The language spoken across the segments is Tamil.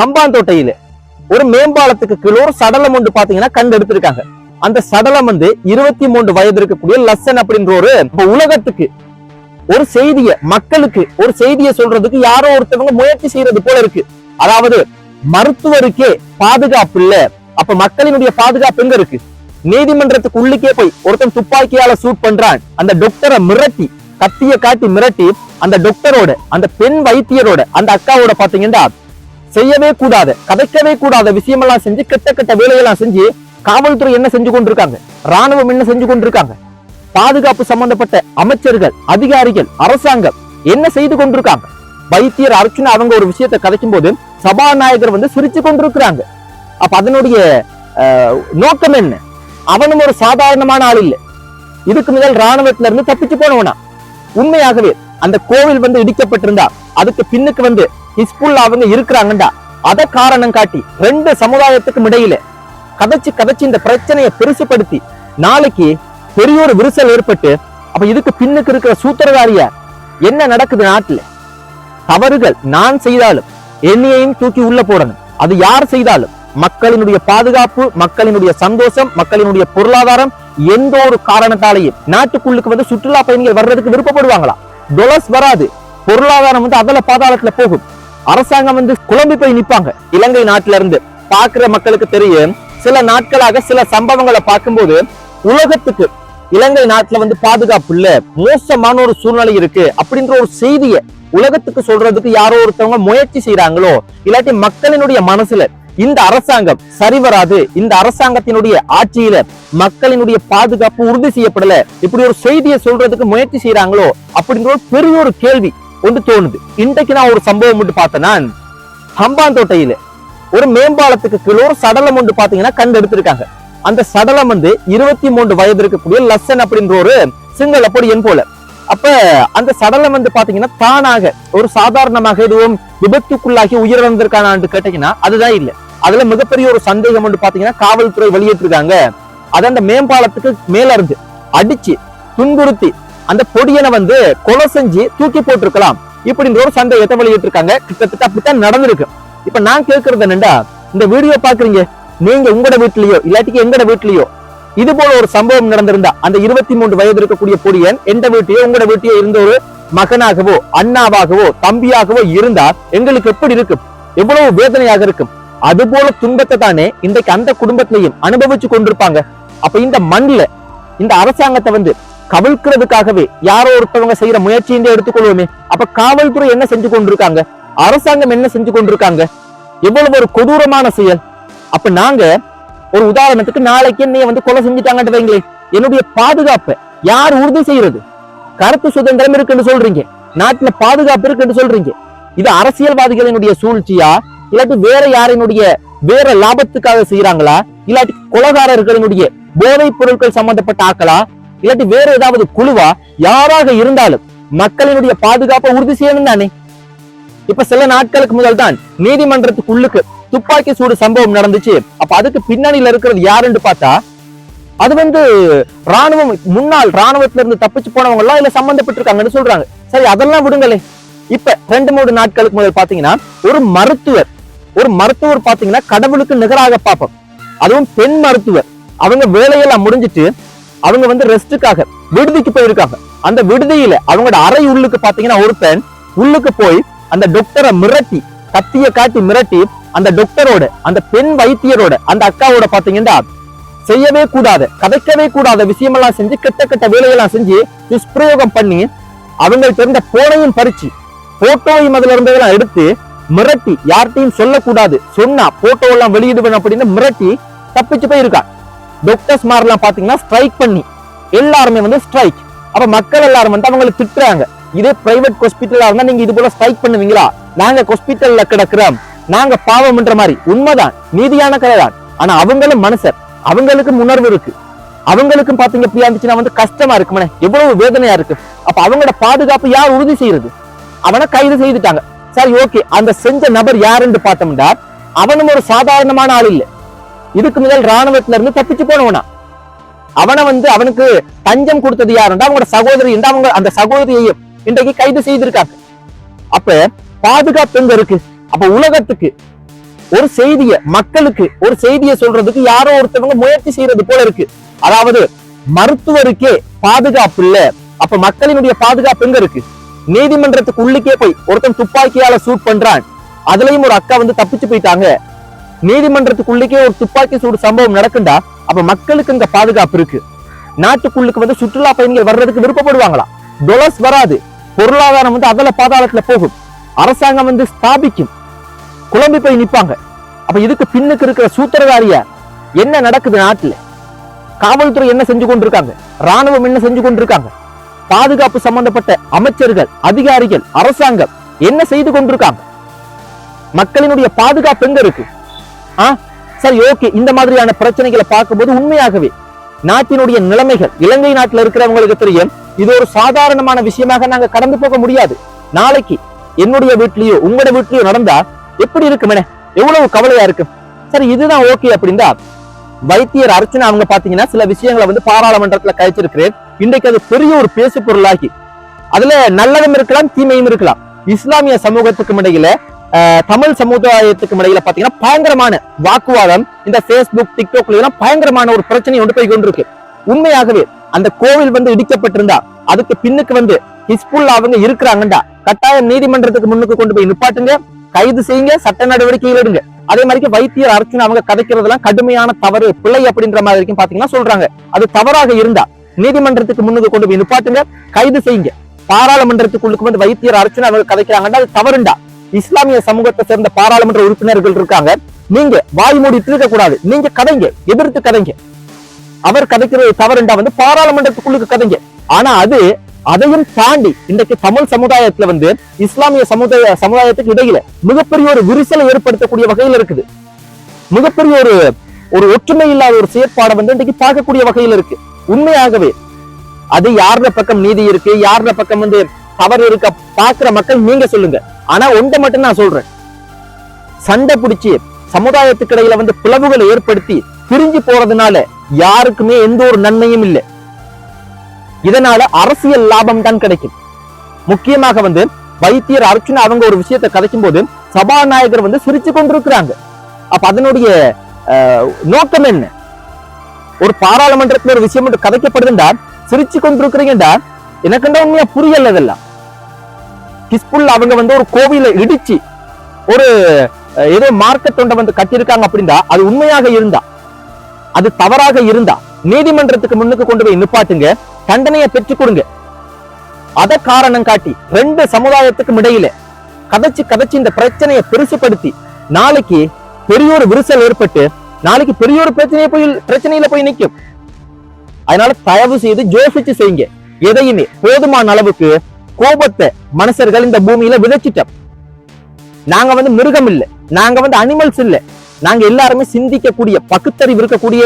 கம்பாந்தோட்டையில ஒரு மேம்பாலத்துக்கு கீழே ஒரு சடலம் ஒன்று பாத்தீங்கன்னா கண்டு எடுத்திருக்காங்க. அந்த சடலம் வந்து இருபத்தி மூன்று வயது இருக்கக்கூடிய லசன் அப்படின்ற ஒரு உலகத்துக்கு ஒரு செய்திய மக்களுக்கு ஒரு செய்தியை சொல்றதுக்கு யாரோ ஒருத்தவங்க முயற்சி செய்யறது போல இருக்கு. அதாவது மருத்துவருக்கே பாதுகாப்பு இல்ல. அப்ப மக்களினுடைய பாதுகாப்பு எங்க இருக்கு? நீதிமன்றத்துக்கு உள்ளுக்கே போய் ஒருத்தன் துப்பாக்கியால சூட் பண்றான். அந்த டாக்டரை மிரட்டி கத்திய காட்டி மிரட்டி அந்த டாக்டரோட அந்த பெண் வைத்தியரோட அந்த அக்காவோட பாத்தீங்கன்னா செய்யவே கூடாது கதைக்கவே கூடாத விஷயமெல்லாம் செஞ்சு கெட்ட கெட்ட வேலையெல்லாம் செஞ்சு காவல்துறை என்ன செஞ்சு கொண்டிருக்காங்க? ராணுவம் என்ன செஞ்சு கொண்டிருக்காங்க? பாதுகாப்பு சம்பந்தப்பட்ட அமைச்சர்கள் அதிகாரிகள் அரசாங்கம் என்ன செய்து கொண்டிருக்காங்க? வைத்தியர் அர்ச்சுனா அவங்க ஒரு விஷயத்தை கதைக்கும் போது சபாநாயகர் வந்து சிரிச்சு கொண்டிருக்கிறாங்க. அப்ப அதனுடைய அஹ், நோக்கம் என்ன? அவனும் ஒரு சாதாரணமான ஆள் இல்லை. இதுக்கு முதல் ராணுவத்துல இருந்து தப்பிச்சு போனவனா? உண்மையாகவே அந்த கோவில் வந்து இடிக்கப்பட்டிருந்தா அதுக்கு பின்னுக்கு வந்து ஹிஸ்புல்லா அவங்க இருக்கிறாங்கடா அத காரணம் காட்டி ரெண்டு சமுதாயத்துக்கும் இடையில கதைச்சு கதைச்சு இந்த பிரச்சனையை பெருசுபடுத்தி நாளைக்கு பெரிய ஒரு விரிசல் ஏற்பட்டு அப்ப இதுக்கு பின்னுக்கு இருக்கிற சூத்திரதாரியா என்ன நடக்குது நாட்டுல? தவறுகள் நான் செய்தாலும் என்னையையும் தூக்கி உள்ள போடணும். அது யார் செய்தாலும்? மக்களினுடைய பாதுகாப்பு மக்களினுடைய சந்தோஷம் மக்களினுடைய பொருளாதாரம் எந்த ஒரு காரணத்தாலையும் நாட்டுக்குள்ளுக்கு வந்து சுற்றுலா பயணிகள் வர்றதுக்கு விருப்பப்படுவாங்களா? டொலர்ஸ் வராது. பொருளாதாரம் வந்து அதல பாதாளத்துல போகும். அரசாங்கம் வந்து குழம்பி போய் நிப்பாங்க. இலங்கை நாட்டில இருந்து பாக்குற மக்களுக்கு தெரியும். சில நாட்களாக சில சம்பவங்களை பார்க்கும்போது உலகத்துக்கு இலங்கை நாட்டுல வந்து பாதுகாப்பு இல்ல. மோசமான ஒரு சூழ்நிலை இருக்கு அப்படின்ற ஒரு செய்தியை உலகத்துக்கு சொல்றதுக்கு யாரோ ஒருத்தவங்க முயற்சி செய்யறாங்களோ இல்லாட்டி மக்களினுடைய மனசுல இந்த அரசாங்கம் சரி வராது இந்த அரசாங்கத்தினுடைய ஆட்சியில மக்களினுடைய பாதுகாப்பு உறுதி செய்யப்படல இப்படி ஒரு செய்தியை சொல்றதுக்கு முயற்சி செய்யறாங்களோ அப்படின்ற ஒரு பெரிய ஒரு கேள்வி ஒன்று தோணுது. இன்றைக்கு நான் ஒரு சம்பவம் மட்டும் பார்த்தேன்னா ஹம்பாந்தோட்டையில ஒரு மேம்பாலத்துக்கு கீழே ஒரு சடலம் ஒன்று பாத்தீங்கன்னா கண்டு எடுத்திருக்காங்க. அந்த சடலம் வந்து இருபத்தி மூன்று வயது இருக்கக்கூடிய லசன் அப்படின்ற ஒரு சிங்கள பொடியன் போல. அப்ப அந்த சடலம் வந்து பாத்தீங்கன்னா தானாக ஒரு சாதாரணமாக எதுவும் விபத்துக்குள்ளாகி உயிரிழந்திருக்கானான்னு கேட்டீங்கன்னா அதுதான் இல்ல. அதுல மிகப்பெரிய ஒரு சந்தேகம் வந்து பாத்தீங்கன்னா காவல்துறை வெளியேற்றிருக்காங்க அது அந்த மேம்பாலத்துக்கு மேல இருந்து அடிச்சு துன்புறுத்தி அந்த பொடியனை வந்து கொலை செஞ்சு தூக்கி போட்டிருக்கலாம். இப்படின்ற ஒரு சந்தேகத்தை வெளியிட்டிருக்காங்க கிட்டத்தட்ட அப்படித்தான் நடந்திருக்கு. இப்ப நான் கேட்கறது என்னண்டா இந்த வீடியோ பாக்குறீங்க நீங்க உங்களோட வீட்லயோ இல்லாட்டிக்கு எங்கட வீட்லயோ இது போல ஒரு சம்பவம் நடந்திருந்தா அந்த இருபத்தி மூன்று வயது இருக்கக்கூடிய பொடியன் எந்த வீட்டையோ உங்களோட வீட்டையோ இருந்த ஒரு மகனாகவோ அண்ணாவாகவோ தம்பியாகவோ இருந்தா எங்களுக்கு எப்படி இருக்கும்? எவ்வளவு வேதனையாக இருக்கும்? அது போல துன்பத்தை தானே இன்றைக்கு அந்த குடும்பத்திலையும் அனுபவிச்சு கொண்டிருப்பாங்க. அப்ப இந்த மண்ணில இந்த அரசாங்கத்தை வந்து கவிழ்க்கிறதுக்காகவே யாரோ ஒருத்தவங்க செய்யற முயற்சியை எடுத்துக்கொள்வோமே. அப்ப காவல்துறை என்ன செஞ்சு கொண்டிருக்காங்க? அரசாங்கம் என்ன செஞ்சு கொண்டிருக்காங்க? எவ்வளவு ஒரு கொடூரமான செயல். அப்ப நாங்க ஒரு உதாரணத்துக்கு நாளைக்கு என்னைய வந்து கொலை செஞ்சுட்டாங்கன்னு வைங்களேன் என்னுடைய பாதுகாப்பை யார் உறுதி செய்யறது? கருத்து சுதந்திரம் இருக்குன்னு சொல்றீங்க. நாட்டுல பாதுகாப்பு இருக்குன்னு சொல்றீங்க. இது அரசியல்வாதிகளினுடைய சூழ்ச்சியா? இல்லாட்டி வேற யாரினுடைய வேற லாபத்துக்காக செய்யறாங்களா இல்லாட்டி கொலகாரர்களினுடைய போதைப் பொருட்கள் சம்பந்தப்பட்ட ஆக்களா? இல்லாட்டி வேற ஏதாவது குழுவா? யாராக இருந்தாலும் மக்களினுடைய பாதுகாப்பை உறுதி செய்யணும் தானே? இப்ப சில நாட்களுக்கு முதல் தான் நீதிமன்றத்துக்குள்ளுக்கு துப்பாக்கி சூடு சம்பவம் நடந்துச்சு. அப்ப அதுக்கு பின்னணியில இருக்கிறது யாருன்னு பார்த்தா அது வந்து ராணுவம் முன்னாள் ராணுவத்துல இருந்து தப்பிச்சு போனவங்க எல்லாம் இதுல சம்பந்தப்பட்டிருக்காங்கன்னு சொல்றாங்க. சரி அதெல்லாம் விடுங்களே இப்ப ரெண்டு மூணு நாட்களுக்கு முதல் பாத்தீங்கன்னா ஒரு மருத்துவர் ஒரு மருத்துவர் பாத்தீங்கன்னா கடவுளுக்கு நிகராக பார்ப்போம். அதுவும் பெண் மருத்துவர். அவங்க வேலையெல்லாம் முடிஞ்சிட்டு அவங்க வந்து ரெஸ்ட்டுக்காக விடுதிக்கு போயிருக்காங்க. அந்த விடுதியில அவங்களோட அறை உள்ளுக்கு பாத்தீங்கன்னா ஒருத்தன் உள்ளுக்கு போய் அந்த டாக்டரை மிரட்டி கத்திய காட்டி மிரட்டி அந்த டாக்டரோட அந்த பெண் வைத்தியரோட அந்த அக்காவோட பாத்தீங்கன்னா செய்யவே கூடாத கதைக்கவே கூடாத விஷயமெல்லாம் செஞ்சு கெட்ட கெட்ட வேலையெல்லாம் செஞ்சு துஷ்பிரயோகம் பண்ணி அவங்கள்ட்ட இருந்த போனையும் பறிச்சு போட்டோவையும் அதுல இருந்ததெல்லாம் எடுத்து மிரட்டி யார்கிட்டையும் சொல்லக்கூடாது. சொன்னா போட்டோ எல்லாம் வெளியிடுவேன் அப்படின்னு மிரட்டி தப்பிச்சு போயிருக்கான் டாக்டர்ஸ் மாதிரிலாம் பார்த்தீங்கன்னா ஸ்ட்ரைக் பண்ணி எல்லாருமே வந்து ஸ்ட்ரைக் அப்ப மக்கள் எல்லாரும் வந்து அவங்களை திட்டுறாங்க. இதே பிரைவேட் ஹாஸ்பிட்டலாக இருந்தா நீங்கள் இது போல ஸ்ட்ரைக் பண்ணுவீங்களா? நாங்க ஹாஸ்பிட்டலில் கிடக்கிறோம். நாங்க பாவம்ன்ற மாதிரி. உண்மைதான். நீதியான கதைதான். ஆனா அவங்களும் மனுஷர். அவங்களுக்கும் உணர்வு இருக்கு. அவங்களுக்கும் பார்த்தீங்க இப்படியா இருந்துச்சுன்னா வந்து கஷ்டமா இருக்குமே எவ்வளவு வேதனையா இருக்கு. அப்ப அவங்களோட பாதுகாப்பு யார் உறுதி செய்யறது? அவனை கைது செய்துட்டாங்க. சரி ஓகே அந்த செஞ்ச நபர் யாருன்னு பார்த்தோம்னா அவனும் ஒரு சாதாரணமான ஆள் இல்ல. இதுக்கு முதல் ராணுவத்துல இருந்து தப்பிச்சு போனவனா? அவனை வந்து அவனுக்கு தஞ்சம் கொடுத்தது யாருண்டா? அவங்களோட சகோதரி என்று அவங்க அந்த சகோதரியையும் இன்றைக்கு கைது செய்திருக்காங்க. அப்ப பாதுகாப்பு எங்க இருக்கு? அப்ப உலகத்துக்கு ஒரு செய்திய மக்களுக்கு ஒரு செய்தியை சொல்றதுக்கு யாரோ ஒருத்தவங்க முயற்சி செய்யறது போல இருக்கு. அதாவது மருத்துவருக்கே பாதுகாப்பு இல்ல. அப்ப மக்களினுடைய பாதுகாப்பு எங்க இருக்கு? நீதிமன்றத்துக்கு உள்ளுக்கே போய் ஒருத்தன் துப்பாக்கியால சூட் பண்றான். அதுலயும் ஒரு அக்கா வந்து தப்பிச்சு போயிட்டாங்க. நீதிமன்றத்துக்குள்ளிக்கே ஒரு துப்பாக்கி சூடு சம்பவம் நடக்குண்டா? அப்ப மக்களுக்கு இங்க பாதுகாப்பு இருக்கு. நாட்டுக்குள்ளுக்கு வந்து சுற்றுலா பயணிகள் வர்றதுக்கு விருப்பப்படுவாங்களா? டொலர்ஸ் வராது. பொருளாதாரம் வந்து அதல பாதாளத்துல போகும். அரசாங்கம் வந்து ஸ்தாபிக்கும். குழம்பி போய் நிற்பாங்க அப்ப இதுக்கு பின்னுக்கு இருக்கிற சூத்திரதாரிய என்ன நடக்குது நாட்டுல? காவல்துறை என்ன செஞ்சு கொண்டிருக்காங்க? ராணுவம் என்ன செஞ்சு கொண்டிருக்காங்க? பாதுகாப்பு சம்பந்தப்பட்ட அமைச்சர்கள் அதிகாரிகள் அரசாங்கம் என்ன செய்து கொண்டிருக்காங்க? மக்களினுடைய பாதுகாப்பு எங்க இருக்கு? சரி ஓகே. இந்த மாதிரியான பிரச்சனைகளை பார்க்கும்போது உண்மையாகவே நாட்டினுடைய நிலைமைகள் இலங்கை நாட்டில் இருக்கிறவங்களுக்கு தெரியும் இது ஒரு சாதாரணமான விஷயமாக நாங்க கடந்து போக முடியாது. நாளைக்கு என்னுடைய வீட்லயோ உங்களோட வீட்லயோ நடந்தா எப்படி இருக்குமே எவ்வளவு கவலையா இருக்கு சரி இதுதான் ஓகே அப்படின்னா வைத்தியர் அர்ச்சனா அவங்க பாத்தீங்கன்னா சில விஷயங்களை வந்து பாராளுமன்றத்துல கழிச்சிருக்கிறேன். இன்றைக்கு அது பெரிய ஒரு பேசு பொருளாகி அதுல நல்லதும் இருக்கலாம் தீமையும் இருக்கலாம். இஸ்லாமிய சமூகத்துக்கும் இடையில தமிழ் சமுதாயத்துக்கு இடையில பாத்தீங்கன்னா பயங்கரமான வாக்குவாதம் இந்த பேஸ்புக் டிக்டாக்ல எல்லாம் பயங்கரமான ஒரு பிரச்சனை கொண்டு போய் கொண்டிருக்கு. உண்மையாகவே அந்த கோவில் வந்து இடிக்கப்பட்டிருந்தா அதுக்கு பின்னுக்கு வந்து ஹிஸ்புல்லா அவங்க இருக்கிறாங்கண்டா கட்டாயம் நீதிமன்றத்துக்கு முன்னுக்கு கொண்டு போய் நிப்பாட்டுங்க கைது செய்யுங்க சட்ட நடவடிக்கைகள் எடுங்க. அதே மாதிரி வைத்தியர் அர்ச்சனை அவங்க கதைக்கிறதெல்லாம் கடுமையான தவறு பிள்ளை அப்படின்ற மாதிரி வரைக்கும் பாத்தீங்கன்னா சொல்றாங்க. அது தவறாக இருந்தா நீதிமன்றத்துக்கு முன்னுக்கு கொண்டு போய் நிப்பாட்டுங்க கைது செய்யுங்க. பாராளுமன்றத்துக்குள்ளுக்கு வந்து வைத்தியர் அர்ச்சனை அவங்க கதைக்கிறாங்கன்னா அது தவறுண்டா. இஸ்லாமிய சமூகத்தை சேர்ந்த பாராளுமன்ற உறுப்பினர்கள் இருக்காங்க. நீங்க வாய் மூடிட்டு இருக்க கூடாது. நீங்க கதைங்க எதிர்த்து கதைங்க. அவர் கதைக்கிறது தவறுண்டா வந்து பாராளுமன்றத்துக்குள்ளுக்கு கதைங்க. ஆனா அது அதையும் தாண்டி இன்றைக்கு தமிழ் சமுதாயத்துல வந்து இஸ்லாமிய சமுதாய சமுதாயத்துக்கு இடையில மிகப்பெரிய ஒரு விரிசலை ஏற்படுத்தக்கூடிய வகையில் இருக்குது. மிகப்பெரிய ஒரு ஒரு ஒற்றுமை இல்லாத ஒரு செயற்பாடை வந்து இன்றைக்கு பார்க்கக்கூடிய வகையில் இருக்கு. உண்மையாகவே அது யாரோட பக்கம் நீதி இருக்கு? யாரோட பக்கம் வந்து தவறு இருக்க பாக்குற மக்கள் நீங்க சொல்லுங்க. ஆனா ஒன்றை மட்டும் நான் சொல்றேன். சண்டை பிடிச்சி சமுதாயத்துக்கு இடையில வந்து பிளவுகளை ஏற்படுத்தி பிரிஞ்சு போறதுனால யாருக்குமே எந்த ஒரு நன்மையும் இல்லை. இதனால அரசியல் லாபம் தான் கிடைக்கும். முக்கியமாக வந்து வைத்தியர் அர்ச்சுனா அவங்க ஒரு விஷயத்தை கதைக்கும் போது சபாநாயகர் வந்து சிரிச்சு கொண்டிருக்கிறாங்க. அப்ப அதனுடைய நோக்கம் என்ன? ஒரு பாராளுமன்றத்தில் ஒரு விஷயம் கதைக்கப்படுதுண்டா? சிரிச்சு கொண்டிருக்கிறீங்கடா எனக்குண்டா உண்மையா புரியல இதெல்லாம். ஹிஸ்புல் அவங்க வந்து ஒரு கோவில இடிச்சு ஒரு ஏதோ மார்க்கெட் தொண்டை வந்து கட்டியிருக்காங்க அப்படின்னா அது உண்மையாக இருந்தா அது தவறாக இருந்தா நீதிமன்றத்துக்கு முன்னுக்கு கொண்டு போய் நிப்பாட்டுங்க தண்டனையை பெற்றுக் கொடுங்க. அத காரணம் காட்டி ரெண்டு சமுதாயத்துக்கும் இடையில கதைச்சு கதைச்சு இந்த பிரச்சனையை பெருசுப்படுத்தி நாளைக்கு பெரிய ஒரு விரிசல் ஏற்பட்டு நாளைக்கு பெரிய ஒரு பிரச்சனையை போய் பிரச்சனையில போய் நிக்கும். அதனால தயவு செய்து ஜோசிச்சு செய்யுங்க. எதையுமே போதுமான அளவுக்கு கோபத்தை மனுஷர்கள் இந்த பூமியில விதைச்சிட்டோம். நாங்க வந்து மிருகம் இல்ல. நாங்க வந்து அனிமல்ஸ் இல்ல. நாங்க எல்லாருமே சிந்திக்கக்கூடிய பகுத்தறிவு இருக்கக்கூடிய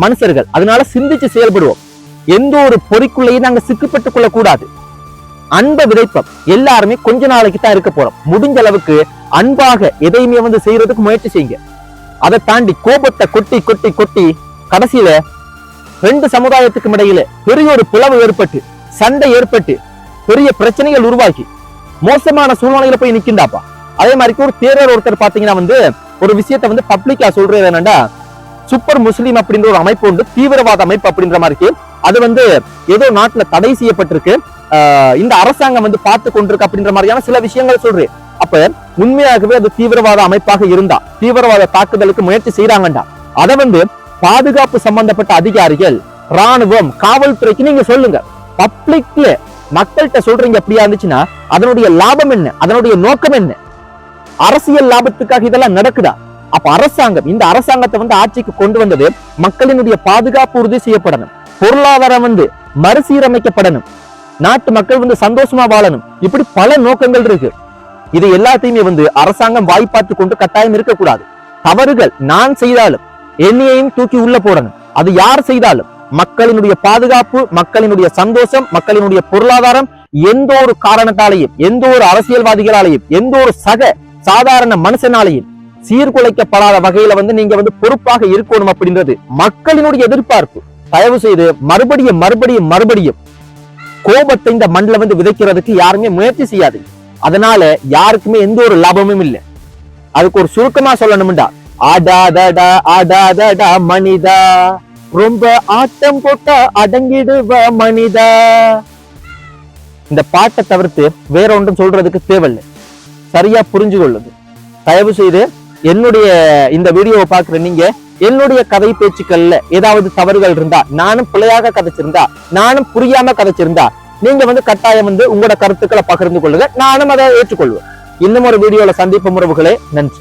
மனுஷர்கள். அதனால சிந்திச்சு செயல்படுவோம். எந்த ஒரு பொறிக்குள்ளேயும் நாங்க சிக்கப்பட்டுக் கொள்ள கூடாது அன்பை விதைப்போம். எல்லாருமே கொஞ்ச நாளைக்கு தான் இருக்க போறோம். முடிஞ்ச அளவுக்கு அன்பாக எதையுமே வந்து செய்யறதுக்கு முயற்சி செய்யுங்க. அதை தாண்டி கோபத்தை கொட்டி கொட்டி கொட்டி கடைசியில ரெண்டு சமுதாயத்துக்கும் இடையில பெரிய ஒரு பிளவு ஏற்பட்டு சண்டை ஏற்பட்டு பெரிய பிரச்சனைகள் உருவாக்கி மோசமான சூழ்நிலையில போய் நிக்கின்றாப்பா. அதே மாதிரி ஒரு தேரர் ஒருத்தர் பாத்தீங்கன்னா வந்து ஒரு விஷயத்த வந்து பப்ளிக்கா சொல்றது என்னன்னா சூப்பர் முஸ்லீம் அப்படின்ற ஒரு அமைப்பு உண்டு தீவிரவாத அமைப்பு அப்படின்ற மாதிரி அது வந்து ஏதோ நாட்டுல தடை செய்யப்பட்டிருக்கு. இந்த அரசாங்கம் வந்து பார்த்து கொண்டிருக்கு அப்படின்ற மாதிரியான சில விஷயங்கள் சொல்றேன் அப்ப உண்மையாகவே அது தீவிரவாத அமைப்பாக இருந்தா தீவிரவாத தாக்குதலுக்கு முயற்சி செய்யறாங்கண்டா அதை வந்து பாதுகாப்பு சம்பந்தப்பட்ட அதிகாரிகள் ராணுவம் காவல்துறைக்கு நீங்க சொல்லுங்க. பப்ளிக்ல மக்கள்கிட்ட சொல்றீங்க அப்படியா இருந்துச்சுன்னா அதனுடைய லாபம் என்ன? அதனுடைய நோக்கம் என்ன? அரசியல் லாபத்துக்காக இதெல்லாம் நடக்குதா? அப்ப அரசாங்கம் இந்த அரசாங்கத்தை வந்து ஆட்சிக்கு கொண்டு வந்தது மக்களினுடைய பாதுகாப்பு உறுதி செய்யப்படணும். பொருளாதாரம் வந்து மறுசீரமைக்கப்படணும். நாட்டு மக்கள் வந்து சந்தோஷமா வாழணும். இப்படி பல நோக்கங்கள் இருக்கு. இது எல்லாத்தையுமே வந்து அரசாங்கம் வாய்ப்பாட்டு கொண்டு கட்டாயம் இருக்கக்கூடாது. தவறுகள் நான் செய்தாலும் என்னையையும் தூக்கி உள்ள போடணும். அது யார் செய்தாலும் மக்களினுடைய பாதுகாப்பு மக்களினுடைய சந்தோஷம் மக்களினுடைய பொருளாதாரம் எந்த ஒரு காரணத்தாலையும் எந்த ஒரு அரசியல்வாதிகளாலையும் எந்த ஒரு சக சாதாரண மனுஷனாலையும் சீர்குலைக்கப்படாத வகையில வந்து நீங்க வந்து பொறுப்பாக இருக்கணும் அப்படின்றது மக்களினுடைய எதிர்பார்ப்பு. தயவு செய்து மறுபடியும் மறுபடியும் மறுபடியும் கோபத்தை இந்த மண்ணில் வந்து விதைக்கிறதுக்கு யாருமே முயற்சி செய்யாது அதனால யாருக்குமே எந்த ஒரு லாபமும் இல்லை. அதுக்கு ஒரு சுருக்கமா சொல்லணும்டா. ஆடாதடா ஆடாதடா மனிதா. ரொம்ப ஆட்டம் போட்டா அடங்கிடுவ மனிதா. இந்த பாட்டை தவிர்த்து வேற ஒன்றும் சொல்றதுக்கு தேவையில்லை. சரியா புரிஞ்சு கொள்ளுது தயவு செய்து என்னுடைய இந்த வீடியோவை பாக்குற நீங்க என்னுடைய கதை பேச்சுக்கள்ல ஏதாவது தவறுகள் இருந்தா நானும் பிழையாக கதைச்சிருந்தா நானும் புரியாம கதைச்சிருந்தா நீங்க வந்து கட்டாயம் வந்து உங்களோட கருத்துக்களை பகிர்ந்து கொள்ளுங்க. நானும் அதை ஏற்றுக்கொள்வேன். இன்னும் ஒரு வீடியோல சந்திப்பு உறவுகளே. நன்றி.